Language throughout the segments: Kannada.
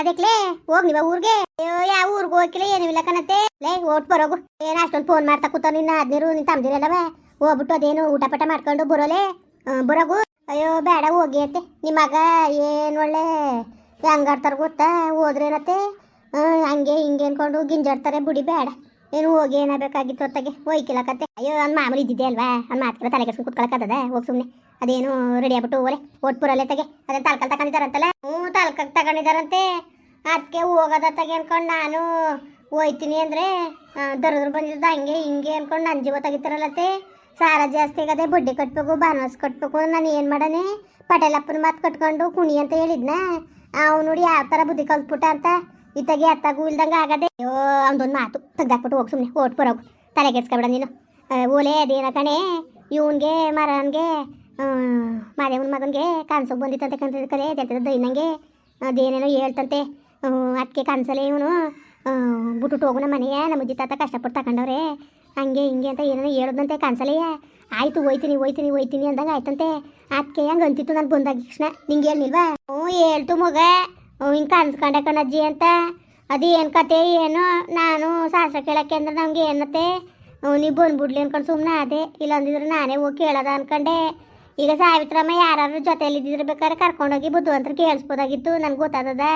ಅದಕ್ಲೇ, ಹೋಗ್ ನೀವ ಊರ್ಗೆ. ಅಯ್ಯೋ, ಯಾವ ಊರ್ಗೆ ಹೋಗಿಲ್ಲ ಏನು ಇಲ್ಲ ಕಣತ್ತೆ. ಲೇ ಓಟ್ ಬರೋಗು. ಏನ ಅಷ್ಟೊಂದು ಫೋನ್ ಮಾಡ್ತಾ ಕೂತ ನಿನ್ನ, ಅದ್ನೀರು ನಿನ್ ತಮ್ದಿರಲ್ಲವೇ ಹೋಗ್ಬಿಟ್ಟು ಅದೇನು ಊಟ ಪಟ ಮಾಡ್ಕೊಂಡು ಬರೋಲೆ? ಬರೋಗು. ಅಯ್ಯೋ, ಬೇಡ, ಹೋಗಿ ಅಂತೆ. ಮಗ ಏನು ಒಳ್ಳೆ ಹೆಂಗಾಡ್ತಾರ ಗೊತ್ತಾ? ಹ್ಮ್, ಹಂಗೆ ಹಿಂಗೆ ಅನ್ಕೊಂಡು ಗಿಂಜಾಡ್ತಾರೆ, ಬುಡಿ, ಬೇಡ. ಏನು ಹೋಗಿ ಏನಾಗಬೇಕಾಗಿತ್ತು ಹೊತ್ತಾಗೆ? ಹೋಯ್ಕಿಲ್ಲ ಕತ್ತೆ ಅಯ್ಯೋ, ಅವ್ನು ಮಾಮೂಲಿ ಇದ್ದಿದ್ದೆ ಅಲ್ವಾ? ಅವ್ನು ಮಾತ್ಕೆಲ್ಲ ತಲೆ ಕೆಡ್ಸ್ಕೊಂಡು ಕುತ್ಕೊಳಕ್ಕದ ಹೋಗಿ ಸುಮ್ಮನೆ ಅದೇನು ರೆಡಿ ಆಗ್ಬಿಟ್ಟು ಓಲೆ ಓಟ್ಪುರಲ್ಲೇ ತಗೆ. ಅದೇ ತಾಲ್ಕಲ್ ತಗೊಂಡಿದ್ದಾರಂತಲ್ಲ? ಹ್ಞೂ, ತಾಲ್ಕಲ್ ತಗೊಂಡಿದ್ದಾರಂತೆ. ಅದಕ್ಕೆ ಹೋಗೋದ ತಗೆ ಅನ್ಕೊಂಡು ನಾನು ಹೋಯ್ತೀನಿ ಅಂದರೆ ದರದ್ರು ಬಂದಿದ್ದ ಹಂಗೆ ಹಿಂಗೆ ಅನ್ಕೊಂಡು ನನ್ನ ಜೀವ ತೆಗಿತಾರಲ್ಲತ್ತೆ. ಸಾರ ಜಾಸ್ತಿ ಆಗದೆ ಬುಡ್ಡಿ ಕಟ್ಬೇಕು, ಬಾನಸ್ ಕಟ್ಬೇಕು, ನಾನು ಏನು ಮಾಡನೆ? ಪಟೇಲಪ್ಪನ ಮಾತು ಕಟ್ಕೊಂಡು ಕುಣಿ ಅಂತ ಹೇಳಿದ್ನ? ಅವ್ನು ನೋಡಿ ಯಾವ ಥರ ಬುದ್ಧಿ ಕಲ್ತ್ಬಿಟ್ಟ ಅಂತ. ಇತ್ತಾಗೆ ಅತ್ತಾಗೂ ಇಲ್ದಂಗೆ ಆಗದೆ. ಅಯ್ಯೋ ಅವನೊಂದು ಮಾತು. ತೆಗ್ದಾಕ್ಬಿಟ್ಟು ಹೋಗಿ ಸುಮ್ಮನೆ ಓಟ್ ಬರೋಗು ತಲೆ ಕೆಡ್ಸ್ಕೊಬೇಡ ನೀನು. ಓಲೆ ಅದೇನ ಕಣೆ? ಇವನ್ಗೆ, ಮರನ್ಗೆ ಮಾದೇವನ ಮಗನಿಗೆ ಕನ್ಸೋಗಿ ಬಂದಿತ್ತಂತೆ ಕನ್ಸ ಕರೆ ದೈನಂಗೆ, ಅದೇನೇನೋ ಹೇಳ್ತಂತೆ. ಅದಕ್ಕೆ ಕನ್ಸಲೆ ಇವನು ಬಿಟ್ಟು ಹೋಗು ನಮ್ಮ ಮನೆಯ ನಮ್ಮ ಅಜ್ಜಿ ತಾತ ಕಷ್ಟಪಟ್ಟು ತಗೊಂಡವ್ರೆ ಹಂಗೆ ಹಿಂಗೆ ಅಂತ ಏನೇನೋ ಹೇಳೋದಂತೆ ಕನ್ಸಲೆಯ ಆಯಿತು, ಹೋಯ್ತೀನಿ ಹೋಯ್ತೀನಿ ಹೋಯ್ತೀನಿ ಅಂದಾಗ ಆಯ್ತಂತೆ. ಅದಕ್ಕೆ ಹಂಗೆ ಅಂತಿತ್ತು ನಾನು ಬಂದಾಗ ತಕ್ಷಣ ನಿಂಗೆ ಹೇಳಿಲ್ವಾ ಹ್ಞೂ, ಹೇಳ್ತು ಮಗ. ಹಿಂಗೆ ಕನ್ಸ್ಕೊಂಡೆ ಕಣಜ್ಜಿ ಅಂತ. ಅದು ಏನು ಕತೆ ಏನು, ನಾನು ಸಾಸ ಕೇಳಕ್ಕೆ ಅಂದ್ರೆ ನಮ್ಗೆ ಏನತ್ತೆ ನೀವು ಬಂದ್ಬಿಡ್ಲಿ ಅನ್ಕೊಂಡು ಸುಮ್ಮನೆ ಅದೇ ಇಲ್ಲ ಅಂದಿದ್ರೆ ನಾನೇ ಹೋಗಿ ಕೇಳೋದ ಅನ್ಕೊಂಡೆ. ಈಗ ಸಾವಿತ್ರಮ್ಮ ಯಾರು ಜೊತೆಯಲ್ಲಿ ಇದ್ದಿದ್ರೆ ಬೇಕಾದ್ರೆ ಕರ್ಕೊಂಡೋಗಿ ಅಂತ ಕೇಳಿಸ್ಬೋದಾಗಿತ್ತು. ನನ್ಗೆ ಗೊತ್ತಾದದ.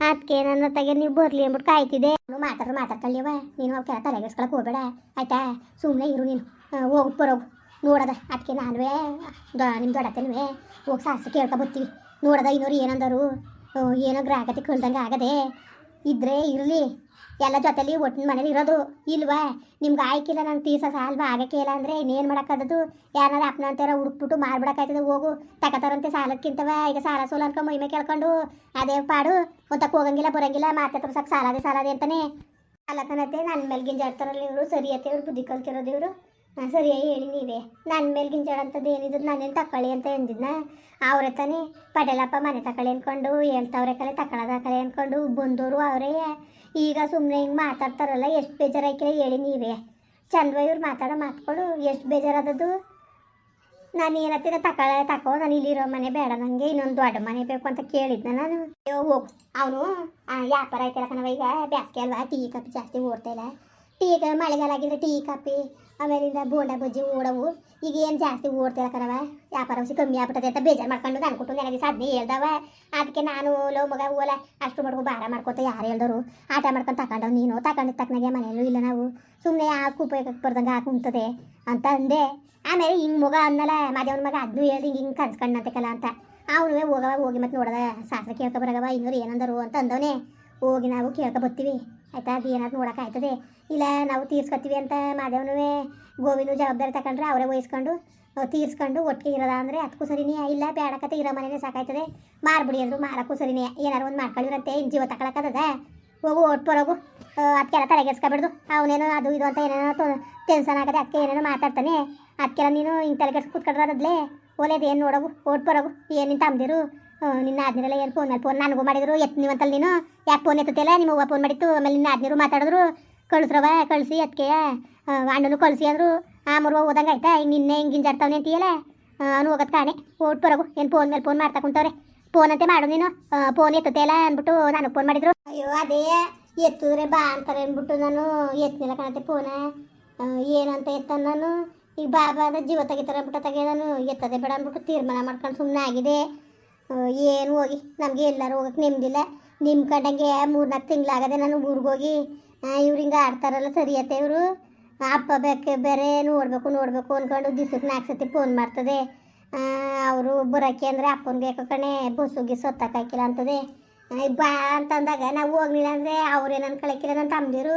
ಅದಕ್ಕೆ ನನ್ನ ತಗೆ ನೀವು ಬರ್ಲಿ ಅಂದ್ಬಿಟ್ಟು ಕಾಯ್ತಿದ್ದೆ. ಅವ್ನು ಮಾತಾಡ್ರು ಮಾತಾಡ್ಕೊಳ್ಳಿವ ನೀನು ಅವ್ಕೆ ತಲೆಗೆಸ್ಕೊಳಕ್ಕೆ ಹೋಗ್ಬೇಡ. ಆಯ್ತಾ? ಸುಮ್ಮನೆ ಇರು ನೀನು. ಹೋಗಿ, ಬರೋಗು. ನೋಡದ. ಅದಕ್ಕೆ ನಾನುವೇ ನಿಮ್ಮ ದೊಡ್ಡತನವೇ ಹೋಗಿ ಶಾಸ್ತ್ರ ಕೇಳ್ಕೊ ಬರ್ತೀವಿ ನೋಡದ ಇನ್ನೋರು ಏನಂದರು? ಏನೋ ಗ್ರಾಹಕತೆ ಕಳ್ದಂಗೆ ಆಗದೆ. ಇದ್ರೆ ಇರಲಿ. ಎಲ್ಲ ಜೊತೆಲಿ ಒಟ್ಟಿನ ಮನೇಲಿ ಇರೋದು. ಇಲ್ವಾ? ನಿಮ್ಗೆ ಆಯ್ಕಿಲ್ಲ ನಂಗೆ ತೀರ್ಸ ಸಾಲ್ವ? ಆಗಕ್ಕೆ ಇಲ್ಲ ಅಂದರೆ ಇನ್ನೇನು ಮಾಡೋಕ್ಕಾಗದು ಯಾರು ಅಪ್ಪನ ಅಂತಾರ ಹುಡುಕ್ಬಿಟ್ಟು ಮಾರ್ಬಿಡಕ್ಕಾಯ್ತದೆ ಹೋಗು. ತಕತಾರಂತೆ ಸಾಲಕ್ಕಿಂತವ? ಈಗ ಸಾಲ ಸೋಲ ಅನ್ಕೊಂಡು ಮೈಮೆ ಕೇಳ್ಕೊಂಡು ಅದೇ ಪಾಡು. ಒಂತಕ್ಕೆ ಹೋಗಂಗಿಲ್ಲ, ಬರಂಗಿಲ್ಲ ಮಾತಾಡ್ತಾರೆ ಸಾಕು ಸಾಲದೆ ಸಾಲದೆ ಅಂತಾನೆ. ಕಣತೆ ನನ್ನ ಮೇಲೆ ಗಿಂಜಾಡ್ತಾರಲ್ಲ ಇವರು, ಸರಿ ಅತ್ತೆ ಇವ್ರು, ಬುದ್ಧಿ ಕಲ್ತಿರೋದು ಇವರು. ಸರಿಯಾಗಿ ಹೇಳಿ, ನೀವೇ. ನನ್ನ ಮೇಲೆ ಗಿಂಜಾಡಂಥದ್ದು ಏನಿದ್ದು ನಾನೇನು ತಕೊಳ್ಳಿ ಅಂತ ಎಂದಿದ್ನ? ಅವ್ರೆ ತಾನೇ ಪಟೇಲಪ್ಪ ಮನೆ ತಕೊಳ್ಳಿ ಅನ್ಕೊಂಡು, ಹೇಳ್ತವ್ರೆ ಕಲೆ ತಕೊಳ್ಳೋದ ಕಲೆ ಅನ್ಕೊಂಡು ಬಂದವರು ಅವರೇ. ಈಗ ಸುಮ್ಮನೆ ಹಿಂಗೆ ಮಾತಾಡ್ತಾರಲ್ಲ, ಎಷ್ಟು ಬೇಜಾರಾಯ್ಕಿಲ್ಲ ಹೇಳಿ ನೀವೇ. ಚಂದ್ವ ಇವ್ರು ಮಾತಾಡೋ ಮಾತ್ಕೊಡು ಎಷ್ಟು ಬೇಜಾರಾದದ್ದು? ನಾನು ಏನತ್ತಿನ ತಕೊಳ್ಳ ತಕೋ, ನಾನು ಇಲ್ಲಿರೋ ಮನೆ ಬೇಡ ನನಗೆ ಇನ್ನೊಂದು ದೊಡ್ಡ ಮನೆ ಬೇಕು ಅಂತ ಕೇಳಿದ್ನ ನಾನು. ಹೋಗು. ಅವನು ವ್ಯಾಪಾರ ಆಯ್ತಲ್ಲ ಕಣವ ಈಗ ಬ್ಯಾಸ್ಗೆ ಅಲ್ವಾ, ಟೀ ಕಪ್ ಜಾಸ್ತಿ ಓಡ್ತಾ ಇಲ್ಲ ಟೀ ಕ- ಮಳೆಗಾಲ ಆಗಿದ್ರೆ ಟೀ, ಕಾಫಿ, ಆಮೇಲಿಂದ ಬೋಂಡ, ಬಜ್ಜಿ, ಓಡವು. ಈಗ ಏನು ಜಾಸ್ತಿ ಓಡ್ತಿಲ್ಲ ಕಣವ ವ್ಯಾಪಾರ ವಸಿ ಕಮ್ಮಿ ಆಗ್ಬಿಟ್ಟದೆ ಅಂತ ಬೇಜಾರು ಮಾಡ್ಕೊಂಡು ನಾನು ಕೊಟ್ಟು ನನಗೆ ಸಾಧನೆ ಹೇಳ್ದವ ಅದಕ್ಕೆ ನಾನು ಲೋ ಮಗ, ಓಲ, ಅಷ್ಟು ಮಾಡ್ಕೊ ಭಾರ ಮಾಡ್ಕೊತ ಯಾರು ಹೇಳ್ದವರು ಆಟ ಮಾಡ್ಕೊಂಡು ತಗೊಂಡವ್ ನೀನು. ತಗೊಂಡಿದ್ದ ತಕ್ಕನಾಗೆ ಮನೆಯಲ್ಲೂ ಇಲ್ಲ ನಾವು. ಸುಮ್ಮನೆ ಯಾಕೆ ಉಪಯೋಗಕ್ಕೆ ಬರ್ದಂಗೆ ಹಾಕುಂತದೆ ಅಂತ ಅಂದೆ. ಆಮೇಲೆ ಹಿಂಗೆ ಮಗ ಅನ್ನಲ್ಲ, ಮಾದೇವನ ಮಗ ಅದನ್ನೂ ಹೇಳ್ದು ಹಿಂಗೆ ಹಿಂಗೆ ಕನ್ಸ್ಕೊಂಡಂತೆ ಅಂತ. ಅವನು ಹೋಗವ ಹೋಗಿ ಮತ್ತೆ ನೋಡದ. ಶಾಸ್ತ್ರ ಕೇಳ್ಕೊಬರಗವ ಇನ್ನೂರು ಏನಂದರು ಅಂತ ಅಂದವನೇ. ಹೋಗಿ ನಾವು ಕೇಳ್ಕೊ ಬರ್ತೀವಿ. ಆಯ್ತಾ? ಅದು ಏನಾದ್ರು ನೋಡಕ್ಕೆ ಆಯ್ತದೆ? ಇಲ್ಲ, ನಾವು ತೀರ್ಸ್ಕೊತೀವಿ ಅಂತ ಮಾದೇವನೂ ಗೋವಿನೂ ಜವಾಬ್ದಾರಿ ತಗೊಂಡ್ರೆ ಅವರೇ ವಹಿಸ್ಕೊಂಡು ತೀರ್ಸ್ಕೊಂಡು ಒಟ್ಟಿಗೆ ಇರೋದ ಅಂದರೆ ಅದಕ್ಕೂ ಸರಿನೇ. ಇಲ್ಲ ಬೇಡಕತೆ ಇರೋ ಮನೆನೇ ಸಾಕಾಯ್ತದೆ. ಮಾರ್ಬಿಡಿ ಅಂದರು, ಮಾರಕ್ಕೂ ಸರಿನೇ. ಏನಾರು ಒಂದು ಮಾಡ್ಕೊಳ್ಳಿರಂತೆ ಇನ್ನು ಜೀವ ತಗೊಳಕ್ಕದ ಹೋಗು ಒಟ್ಟು ಅದಕ್ಕೆಲ್ಲ ತಲೆಗೆಡ್ಸ್ಕೊಬಿಡ್ದು. ಅವನೇನೋ ಅದು ಇದು ಅಂತ ಏನೇನೋ ಟೆನ್ಷನ್ ಆಗದೆ ಅದಕ್ಕೆ ಏನೇನೋ ಮಾತಾಡ್ತಾನೆ. ಅದಕ್ಕೆಲ್ಲ ನೀನು ಹಿಂಗೆ ತಲೆಗೆಡ್ಸ್ ಕೂತ್ಕೊಂಡ್ರದ್ಲೇ ಒಲೇದು ಏನು ನೋಡೋಗು, ಓಟ್ ಬರೋಗು ಏನಿಂತ ಅಂದಿರು ನಿನ್ನ ಆದ್ನಿರೆಲ್ಲ ಏನು ಫೋನ್ ಮೇಲೆ ಫೋನ್ ನನಗೂ ಮಾಡಿದ್ರು, ಎತ್ ನೀವಂತಲ್ಲಿ ನೀನು? ಯಾಕೆ ಫೋನ್ ಎತ್ತುತ್ತಿಲ್ಲ ನಿಮ್ಮ ಅವ್ವ ಫೋನ್ ಮಾಡಿತ್ತು, ಆಮೇಲೆ ನಿನ್ನ ಆದ್ನೀರು ಮಾತಾಡಿದ್ರು, ಕಳಿಸ್ರವ, ಕಳಿಸಿ ಅದಕ್ಕೆ ಅಣ್ಣನು ಕಳಿಸಿ ಅಂದರು. ಆ ಮುರುವ ಓದಂಗೆ ಆಯ್ತಾ? ಹಿಂಗೆ ನಿನ್ನೆ ಹಿಂಗೆ ಗಿಂಜಾಡ್ತಾವನೆ ಅಂತೀಯಲ್ಲ? ಅವನು ಹೋಗೋದು ಕಾಣೆ. ಓಟ್ ಬರೋಗು, ಏನು ಫೋನ್ ಮೇಲೆ ಫೋನ್ ಮಾಡ್ತಾ ಕುಂತವ್ರೆ. ಫೋನ್ ಅಂತೆ ಮಾಡು ನೀನು. ಫೋನ್ ಎತ್ತುತ್ತಿಲ್ಲ ಅಂದ್ಬಿಟ್ಟು ನನಗೆ ಫೋನ್ ಮಾಡಿದ್ರು. ಅಯ್ಯೋ, ಅದೇ ಎತ್ತಿದ್ರೆ ಬಾ ಅಂತಾರೆ ಅಂದ್ಬಿಟ್ಟು ನಾನು ಎತ್ತಿಲ್ಲ ಕಾಣತ್ತೆ ಫೋನ ಏನಂತ ಎತ್ತ ನಾನು? ಈಗ ಬಾಬಾ ಅಂದ್ರೆ ಜೀವ ತೆಗಿತಾರೆ ಅಂದ್ಬಿಟ್ಟು ತೆಗೆ ನಾನು ಎತ್ತದೆ ಬೇಡ ಅಂದ್ಬಿಟ್ಟು ತೀರ್ಮಾನ ಮಾಡ್ಕೊಂಡು ಸುಮ್ಮನೆ ಆಗಿದೆ. ಏನು ಹೋಗಿ? ನಮಗೆ ಎಲ್ಲರೂ ಹೋಗಕ್ಕೆ ನೆಮ್ಮದಿಲ್ಲ ನಿಮ್ಮ ಕಂಡಂಗೆ ಮೂರ್ನಾಲ್ಕು ತಿಂಗಳಾಗದೆ ನಾನು ಊರಿಗೆ ಹೋಗಿ ಇವ್ರು ಹಿಂಗೆ ಆಡ್ತಾರಲ್ಲ ಸರಿಯತ್ತೆ ಇವರು? ಅಪ್ಪ ಬೇಕೆ ಬೇರೆ ನೋಡಬೇಕು ನೋಡಬೇಕು ಅಂದ್ಕೊಂಡು ದಿವ್ಸಕ್ಕೆ ನಾಲ್ಕು ಸತಿ ಫೋನ್ ಮಾಡ್ತದೆ. ಅವರು ಬರೋಕ್ಕೆ ಅಂದರೆ ಅಪ್ಪನಿಗೆ ಯಾಕೋ ಕಣೆ ಬಸ್ಸುಗೆ ಸೊತ್ತಾಕಿಲ್ಲ ಅಂತದೆ. ಬಾ ಅಂತಂದಾಗ ನಾವು ಹೋಗ್ಲಿಲ್ಲ ಅಂದರೆ ಅವ್ರೇನು ಅನ್ಕೊಳಕ್ಕಿಲ್ಲ ನನ್ನ ತಮ್ಮದಿರು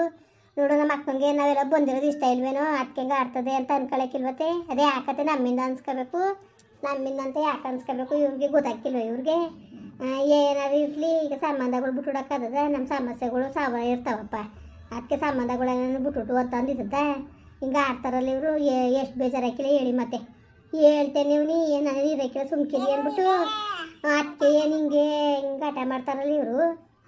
ನೋಡು ನಮ್ಮ ಅಕ್ಕನಿಗೆ ನಾವೆಲ್ಲ ಬಂದಿರೋದು ಇಷ್ಟ ಇಲ್ವೇನೋ ಅದಕ್ಕೆ ಆಡ್ತದೆ ಅಂತ ಅನ್ಕೊಳಕ್ಕಿಲ್ವತ್ತೆ ಅದೇ ಯಾಕತ್ತೆ ನಮ್ಮಿಂದ ಅನ್ಸ್ಕೋಬೇಕು. ನಮ್ಮಿಂದ ಅಂತ ಯಾಕೆ ಅನ್ಸ್ಕೋಬೇಕು? ಇವ್ರಿಗೆ ಗೊತ್ತಾಗ್ತಿಲ್ವ ಇವ್ರಿಗೆ? ಏನಾದ್ರು ಇರಲಿ, ಈಗ ಸಂಬಂಧಗಳು ಬಿಟ್ಬಿಡಕ್ಕದ ನಮ್ಮ ಸಮಸ್ಯೆಗಳು ಸಾವ ಇರ್ತಾವಪ್ಪ. ಅದಕ್ಕೆ ಸಂಬಂಧಗಳೇನು ಬಿಟ್ಬಿಟ್ಟು ಅಂತ ಅಂದಿದ್ದ ಹಿಂಗೆ ಆಡ್ತಾರಲ್ಲ ಇವರು ಎಷ್ಟು ಬೇಜಾರಾಕಿಲ್ಲ ಹೇಳಿ ಮತ್ತೆ. ಹೇಳ್ತೇನೆ ನೀವು, ನೀ ಏನು ನನಗೆ ಇರೋಕ್ಕಿಲ್ಲ, ಸುಮ್ಕಿರಿ ಅಂದ್ಬಿಟ್ಟು ಅದಕ್ಕೆ ಏನು ಹಿಂಗೆ ಹಿಂಗೆ ಆಟ ಮಾಡ್ತಾರಲ್ಲ ಇವರು.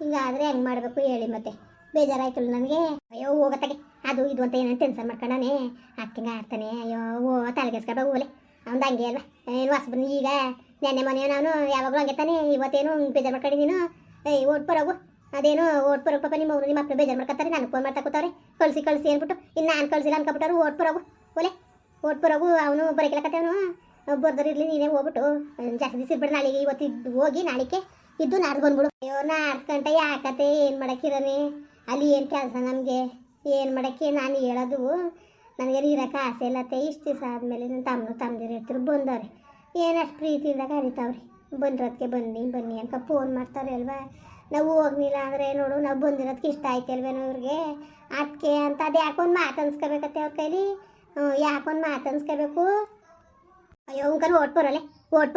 ಹಿಂಗಾದ್ರೆ ಹೆಂಗೆ ಮಾಡಬೇಕು ಹೇಳಿ ಮತ್ತೆ. ಬೇಜಾರಾಯ್ತಲ್ಲ ನನಗೆ. ಅಯ್ಯೋ ಹೋಗತ್ತಾಗೆ ಅದು ಇದು ಅಂತ ಏನಂತ ಟೆನ್ಷನ್ ಮಾಡ್ಕೊಂಡಾನೆ ಹಿಂಗೆ ಆಡ್ತಾನೆ. ಅಯ್ಯೋ, ಓ ತಲೆಗೆಸ್ಕೊಂಡು ಹೋಗಲೆ ಅವ್ನು ಹಂಗೆ ಅಲ್ವಾ ಏನು ವಾಸ ಈಗ ನೆನ್ನೆ ಮನೆ ನಾನು ಯಾವಾಗಲೂ ಹಂಗೆ ತಾನೆ, ಇವತ್ತೇನು ಬೇಜಾರು ಮಾಡ್ಕೊಂಡು ನೀನು. ಏಯ್ ಓಟ್ ಬರೋಗು ಅದೇನು ಓಟ್ ಬರೋಕೆ ಪಾಪ, ನಿಮ್ಮ ನಿಮ್ಮ ಅಪ್ಪ ಬೇಜಾರು ಮಾಡ್ಕೊತಾರೆ, ನನಗೆ ಫೋನ್ ಮಾಡ್ತಾ ಕೂತವ್ರೆ. ಕಳಿಸಿ ಕಳಿಸಿ ಅಂದ್ಬಿಟ್ಟು, ಇನ್ನು ನಾನು ಕಳಿಸಿಲ್ಲ ಅನ್ಕೊಬಿಟ್ಟಾರು ಓಟ್ ಬರೋಗು ಒಲೆ ಓಟ್ ಬರೋಗು ಅವನು ಬರಕಿಲ್ಲಕತ್ತೆ ಅವನು. ಬರ್ದರಿರ್ಲಿ ನೀನೇ ಹೋಗ್ಬಿಟ್ಟು. ಜಾಸ್ತಿ ದಿವಸ ಇರ್ಬೇಡ, ನಾಳೆಗೆ ಇವತ್ತು ಹೋಗಿ ನಾಳಿಕೆ ಇದ್ದು ನಾಡ್ದು ಬಂದ್ಬಿಡು. ಅಯ್ಯೋ ನಾಲ್ಕು ಗಂಟೆ ಯಾಕತೆ ಏನು ಮಾಡಕ್ಕಿರನೆ ಅಲ್ಲಿ ಏನು ಕೆಲಸ ನಮಗೆ? ಏನು ಮಾಡೋಕ್ಕೆ ನಾನು ಹೇಳೋದು? ನನಗೆ ಇರೋಕೆ ಆಸೆ ಇಲ್ಲತ್ತೆ ಇಷ್ಟು ದಿವಸ ಆದಮೇಲೆ ನನ್ನ ತಮ್ಮನು ತಮ್ಮದಿರು ಇರ್ತಾರೆ ಬಂದವ್ರೆ. ಏನಷ್ಟು ಪ್ರೀತಿಯಿಂದ ಕರಿತಾವ್ರಿ. ಬಂದಿರೋದಕ್ಕೆ ಬನ್ನಿ ಬನ್ನಿ ಅಂತ ಫೋನ್ ಮಾಡ್ತಾರೆ ಅಲ್ವಾ? ನಾವು ಹೋಗ್ಲಿಲ್ಲ ಅಂದರೆ ನೋಡು, ನಾವು ಬಂದಿರೋದಕ್ಕೆ ಇಷ್ಟ ಆಯ್ತಲ್ವೇನೋ ಇವ್ರಿಗೆ? ಅದಕ್ಕೆ ಅಂತ ಅದು ಯಾಕೊಂದು ಮಾತು ಅನ್ಸ್ಕೋಬೇಕತ್ತೆ ಅವ್ರ ಕೈಲಿ? ಯಾಕೊಂದು ಮಾತು ಅನ್ಸ್ಕೋಬೇಕು? ಅಯ್ಯೋ ಉಂಕನು ಓಟ್ ಬರೋಲೆ ಓಟ್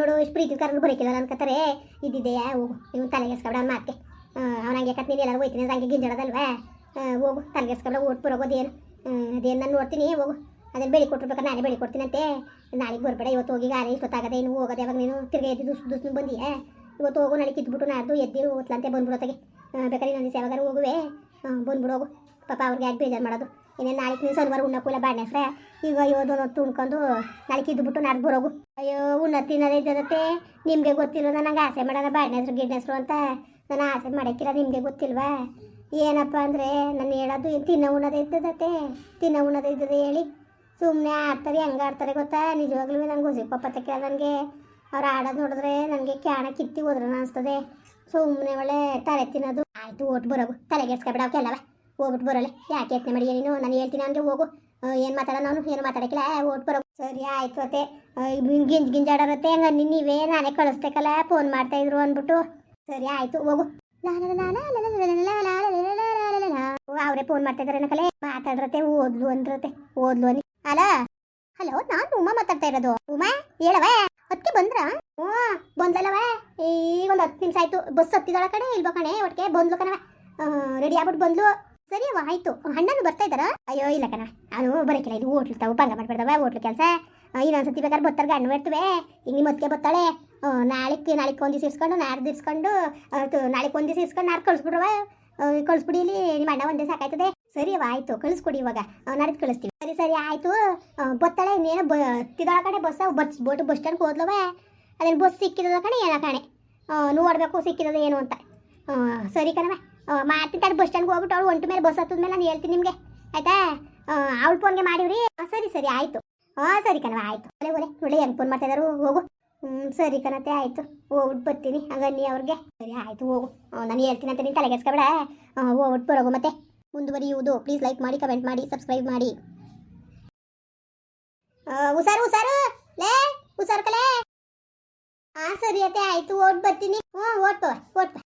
ನೋಡು, ಇಷ್ಟು ಪ್ರೀತಿ ಕರೆದು ಬರೋಕಿಲ್ಲ ಅನ್ಕೋತಾರೆ ಇದ್ದಿದೆಯಾ ಹೋಗು, ಇವ್ನು ತಲೆಗೆಸ್ಕೊಬೇಡ ಅವ್ನ ಅವನಂಗೆ ಕತ್ ನೀನು ಎಲ್ಲರೂ ಹೋಯ್ತೀನಿ ಹಂಗೆ ಗಿಂಜಡದಲ್ವಾ? ಹೋಗು ತಲೆಗೆಸ್ಕೊಬೇಡ ಓಟ್ ಬರೋಗೋದೇನು ಅದೇನು ನಾನು ನೋಡ್ತೀನಿ, ಹೋಗು. ಅದನ್ನು ಬೆಳಿ ಕೊಟ್ಟಿರ್ಬೇಕಾದ್ರೆ ನಾನೇ ಬೆಳಿ ಕೊಡ್ತೀನಂತೆ. ನಾಳೆಗೆ ಬರಬೇಡ, ಇವತ್ತು ಹೋಗಿ ಗಾಳಿ ಇಷ್ಟೊತ್ತಾಗದೆ ಇನ್ನು ಹೋಗೋದು, ಯಾವಾಗ ನೀನು ತಿರ್ಗಿ ಎದ್ದು ದುಸ್ ಬಂದಿ ಇವತ್ತು ಹೋಗು, ನಾಳೆ ಕಿದ್ಬಿಟ್ಟು ನಾಡ್ದು ಎದ್ದು ಓದ್ಲಂತೆ ಬಂದ್ಬಿಡೋತ್ತಾಗೆ ಬೇಕಾದ್ರೆ ಇನ್ನೊಂದು ದಿವಸ ಯಾವಾಗಾರು ಹೋಗುವೆ. ಬಂದ್ಬಿಡು, ಹೋಗು. ಪಾಪ ಅವ್ರಿಗೆ ಯಾಕೆ ಬೇಜಾರು ಮಾಡೋದು? ಇನ್ನೇನು ನಾಳೆ ನೀನು ಸೋಮವಾರ ಉಣ್ಣಕ್ಕೂ ಬಾಡ್ನೆ ಹೆಸ್ರೆ ಈಗ ಇವತ್ತು ಉಣ್ಕೊಂಡು ನಾಳೆ ಕಿದ್ದುಬಿಟ್ಟು ನಾಡ್ದು ಬರೋಗು. ಅಯ್ಯೋ, ಉಣ್ಣ ತಿನ್ನೋದೇ ಇದ್ದದತ್ತೆ. ನಿಮಗೆ ಗೊತ್ತಿಲ್ಲ ನನಗೆ ಆಸೆ ಮಾಡೋಣ ಬಾಡ್ನೆ ಹೆಸ್ರು ಅಂತ. ನಾನು ಆಸೆ ಮಾಡೋಕ್ಕಿಲ್ಲ, ನಿಮಗೆ ಗೊತ್ತಿಲ್ವಾ? ಏನಪ್ಪ ಅಂದರೆ ನಾನು ಹೇಳೋದು ತಿನ್ನೋ ಉಣ್ಣೋದೇ ಇದ್ದದತ್ತೆ ತಿನ್ನ ಉಣ್ಣೋದೇ ಇದ್ದದೆ ಹೇಳಿ. ಸುಮ್ಮನೆ ಆಡ್ತಾರೆ, ಹೆಂಗೆ ಆಡ್ತಾರೆ ಗೊತ್ತಾ? ನಿಜವಾಗ್ಲೂ ನನಗೆ ಹೊಸಿ ತಕ್ಕ ನನಗೆ. ಅವ್ರು ಆಡೋದು ನೋಡಿದ್ರೆ ನನಗೆ ಕ್ಯಾಣ ಕಿತ್ತಿ ಹೋದ್ರನ ಅನಿಸ್ತದೆ. ಸುಮ್ಮನೆ ಒಳ್ಳೆ ತಲೆ ತಿನ್ನೋದು. ಆಯಿತು ಓಟ್ ಬರೋಗು. ತಲೆಗೆಡ್ಸ್ಕೊಬೇಡ ಅವಕ್ಕೆಲ್ಲವ ಹೋಗ್ಬಿಟ್ಟು ಬರೋಲ್ಲ ಯಾಕೆ ಯತ್ನೆ ಮಾಡಿ ನೀನು? ನಾನು ಹೇಳ್ತೀನಿ ಅಂದರೆ ಹೋಗು. ಏನು ಮಾತಾಡೋ ನಾನು? ಏನು ಮಾತಾಡೋಕ್ಕಿಲ್ಲ. ಓಟ್ ಬರೋ ಸರಿ ಆಯ್ತು ಅತ್ತೆ. ಗಿಂಜ್ ಗಿಂಜಾಡೋರತ್ತೆ ಹಂಗ ನೀವೇ ನಾನೇ ಕಳಿಸ್ಬೇಕಲ್ಲ, ಫೋನ್ ಮಾಡ್ತಾ ಇದ್ರು ಅಂದ್ಬಿಟ್ಟು. ಸರಿ ಆಯಿತು, ಹೋಗು. ಅವರೇ ಫೋನ್ ಮಾಡ್ತಾ ಇದಾರೆ ಕಲೆ ಮಾತಾಡ್ರತೆ ಓದ್ಲು ಅಂದ್ರತೆ ಓದ್ಲು ಅನಿ ಅಲ? ಹಲೋ, ನಾನು ಉಮಾ ಮಾತಾಡ್ತಾ ಇರೋದು. ಉಮಾ ಹೇಳವ ಅದಕ್ಕೆ ಬಂದ್ರ? ಹ್ಞೂ ಬಂದ್ಲಲ್ಲವ ಈಗ ಒಂದ್ ಹತ್ತು ನಿಮಿಷ ಆಯ್ತು. ಬಸ್ ಹತ್ತಿದಳ ಕಡೆ ಇಲ್ಬೋ ಕಣೆ? ಒಟ್ಟಿಗೆ ಬಂದ್ಲು ಕಣವ ರೆಡಿ ಆಗ್ಬಿಟ್ಟು ಬಂದ್ಲು. ಸರಿ ಅವ್ವ, ಆಯ್ತು. ಅಣ್ಣನು ಬರ್ತಾ ಇದ್ದಾರ? ಅಯ್ಯೋ, ಇಲ್ಲ ಕಣ ಅವನು ಬರಕಿಲ್ಲ. ಇದು ಹೋಟ್ಲು ತಾವು ಪಂಗ ಮಾಡ್ಬಿಡ್ದವ ಹೋಟ್ಲು ಕೆಲಸ. ಇನ್ನೊಂದ್ಸತಿ ಬೇಕಾದ್ರೆ ಬರ್ತಾರೆ ಗಂಡು ಬರ್ತವೆ ಈಗ ಅದಕ್ಕೆ ಬರ್ತಾಳೆ ನಾಳೆಗೆ ನಾಳೆಗೆ ಒಂದು ದಿವಸ ಇಸ್ಕೊಂಡು ನಾಡ್ದು ಇಸ್ಕೊಂಡು ನಾಳೆಗೆ ಒಂದು ದಿವಸ ಇಸ್ಕೊಂಡು ಕಳಿಸ್ಬಿಡಿ ಇಲ್ಲಿ, ನಿಮ್ಮ ಅಣ್ಣ ಒಂದೇ ಸಾಕಾಯ್ತದೆ. ಸರಿ ಅವ ಆಯ್ತು, ಕಳಿಸ್ಕೊಡಿ ಇವಾಗ. ನಾಡಿದ್ದು ಕಳಿಸ್ತೀವಿ. ಸರಿ ಸರಿ, ಆಯ್ತು. ಬತ್ತಾಳೆ ಇನ್ನೇನೋ ಬ, ತಿದಳ ಕಡೆ bus bus, boat, bus stand ಹೋದ್ಲವೇ. ಅದೇನು ಬಸ್ ಸಿಕ್ಕಿದ ಕಣೆ, ಏನೋ ಕಣೆ? ನೋಡಬೇಕು ಸಿಕ್ಕಿರೋದು ಏನು ಅಂತ. ಸರಿ ಕಣವೆ ಮಾಡ್ತೀನಿ ತಡೆ ಬಸ್ ಸ್ಟ್ಯಾಂಡ್ಗೆ ಹೋಗ್ಬಿಟ್ಟು ಅವಳು ಒಂಟು ಮೇಲೆ ಬಸ್ ಹತ್ತದ ಮೇಲೆ ನಾನು ಹೇಳ್ತೀನಿ ನಿಮಗೆ. ಆಯ್ತಾ? ಅವಳು ಫೋನ್ಗೆ ಮಾಡಿವ್ರಿ. ಸರಿ ಸರಿ, ಆಯಿತು. ಹಾಂ ಸರಿ ಕಣವ ಆಯಿತು. ಒಲೆ ಒಲೆ ಒಳ್ಳೆ ಹೆಂಗೆ ಫೋನ್ ಮಾಡ್ತಾ ಇದಾರು, ಹೋಗು. ಹ್ಞೂ ಸರಿ ಕಣತೆ ಆಯಿತು. ಹೋಗ್ಬಿಟ್ಟು ಬರ್ತೀನಿ. ಹಂಗನ್ನಿ ಅವ್ರಿಗೆ. ಸರಿ, ಆಯಿತು, ಹೋಗು. ನಾನು ಹೇಳ್ತೀನಿ ಅಂತ ನೀನು ತಲೆಗೆಡ್ಸ್ಕೊಬೇಡ ಹೋಗ್ಬಿಟ್ಟು ಬರೋಗು ಮತ್ತೆ. ಮುಂದುವರಿಯುವುದು. ಪ್ಲೀಸ್ ಲೈಕ್ ಮಾಡಿ ಕಮೆಂಟ್ ಮಾಡಿ ಸಬ್ಸ್ಕ್ರೈಬ್ ಮಾಡಿ. ಹುಷಾರು ಹುಷಾರು. ಲೇ, ಹುಷಾರು ಕಲೆ ಹಾ ಸರಿ ಅತ್ತೆ, ಆಯ್ತು ಓಟ್ ಬರ್ತೀನಿ. ಹ್ಞೂ ಓಟ್ ಓಟ್